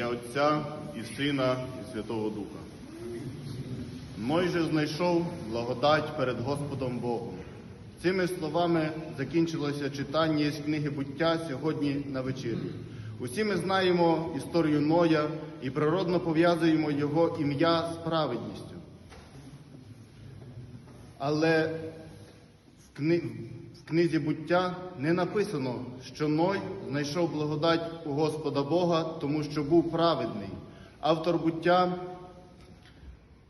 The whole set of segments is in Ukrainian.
ім'я Отця і Сина, і Святого Духа. Мойже знайшов благодать перед Господом Богом. Цими словами закінчилося читання з книги буття сьогодні на вечір'ю. Усі ми знаємо історію Ноя і природно пов'язуємо його ім'я з праведністю. Але в, кни... книзі буття не написано, що Ной знайшов благодать у Господа Бога, тому що був праведний. Автор буття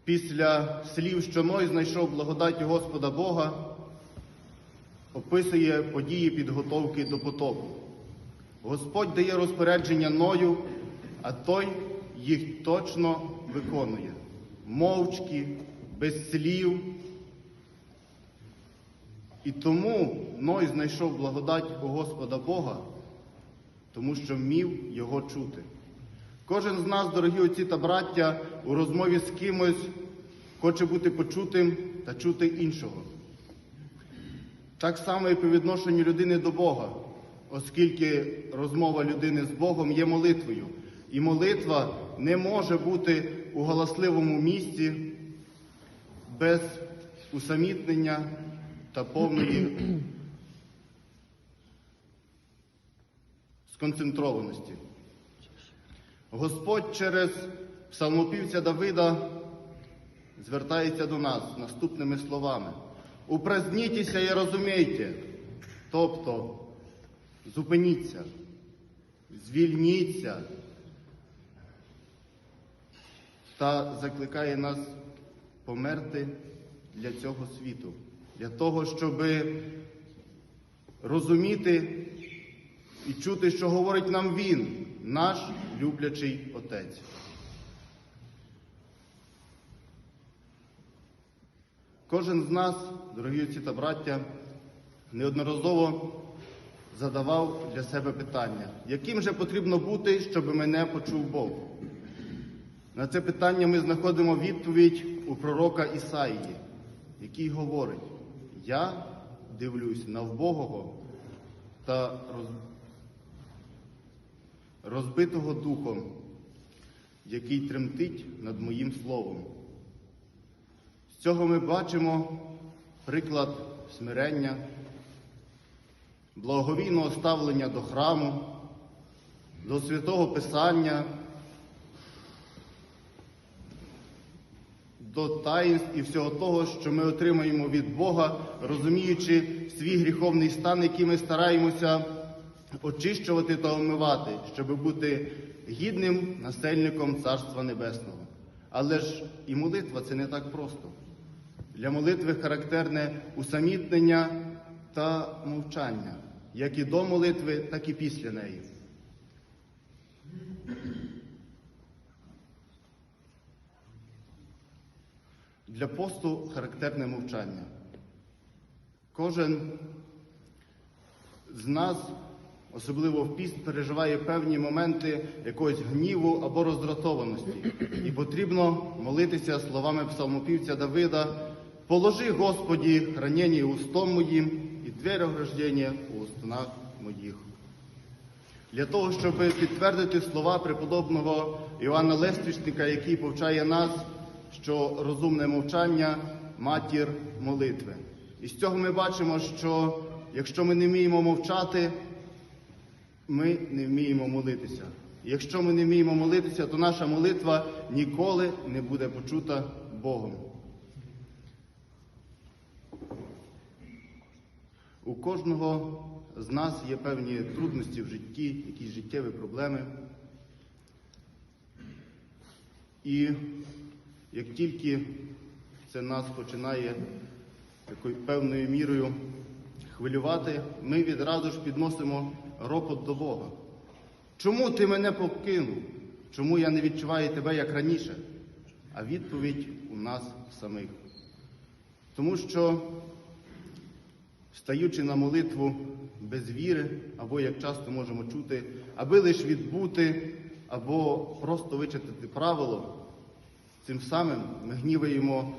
після слів, що Ной знайшов благодать у Господа Бога, описує події підготовки до потопу. Господь дає розпорядження Ною, а той їх точно виконує. Мовчки, без слів. І тому Ной знайшов благодать у Господа Бога, тому що вмів його чути. Кожен з нас, дорогі отці та браття, у розмові з кимось хоче бути почутим та чути іншого. Так само і по відношенню людини до Бога, оскільки розмова людини з Богом є молитвою. І молитва не може бути у галасливому місці без усамітнення та повної сконцентрованості. Господь через псалмопівця Давида звертається до нас наступними словами. Упразднітеся і розумійте, тобто зупиніться, звільніться та закликає нас померти для цього світу, для того, щоб розуміти і чути, що говорить нам Він, наш люблячий Отець. Кожен з нас, дорогі отці та браття, неодноразово задавав для себе питання, яким же потрібно бути, щоб мене почув Бог. На це питання ми знаходимо відповідь у пророка Ісаїї, який говорить: Я дивлюсь на вбогого та розбитого духом, який тремтить над моїм словом. З цього ми бачимо приклад смирення, благовійного ставлення до храму, до святого Писання, до таїнств і всього того, що ми отримаємо від Бога, розуміючи свій гріховний стан, який ми стараємося очищувати та омивати, щоб бути гідним насельником Царства Небесного. Але ж і молитва це не так просто. Для молитви характерне усамітнення та мовчання, як і до молитви, так і після неї. Для посту характерне мовчання. Кожен з нас, особливо в піст, переживає певні моменти якогось гніву або роздратованості. І потрібно молитися словами псалмопівця Давида. Положи, Господі, хранення устом моїм і двері ограждення у устах моїх. Для того, щоб підтвердити слова преподобного Іоанна Лествічника, який повчає нас, що розумне мовчання матір молитви. І з цього ми бачимо, що якщо ми не вміємо мовчати, ми не вміємо молитися. Якщо ми не вміємо молитися, то наша молитва ніколи не буде почута Богом. У кожного з нас є певні трудності в житті, якісь життєві проблеми. І як тільки це нас починає такою певною мірою хвилювати, ми відразу ж підносимо ропот до Бога. Чому ти мене покинув? Чому я не відчуваю тебе як раніше? А відповідь у нас самих. Тому що Стаючи на молитву без віри, або, як часто можемо чути, аби лише відбути, або просто вичитати правило, цим самим ми гніваємо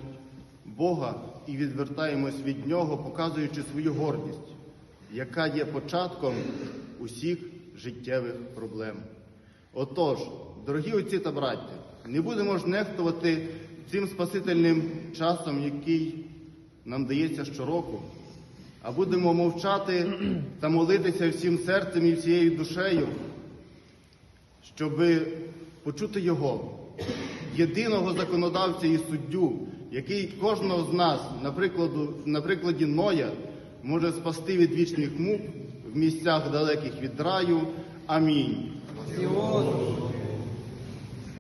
Бога і відвертаємось від Нього, показуючи свою гордість, яка є початком усіх життєвих проблем. Отож, дорогі отці та браття, не будемо ж нехтувати цим спасительним часом, який нам дається щороку, а будемо мовчати та молитися всім серцем і всією душею, щоб почути Його, єдиного законодавця і суддю, який кожного з нас, наприклад, на прикладі Ноя, може спасти від вічних мук в місцях далеких від раю. Амінь.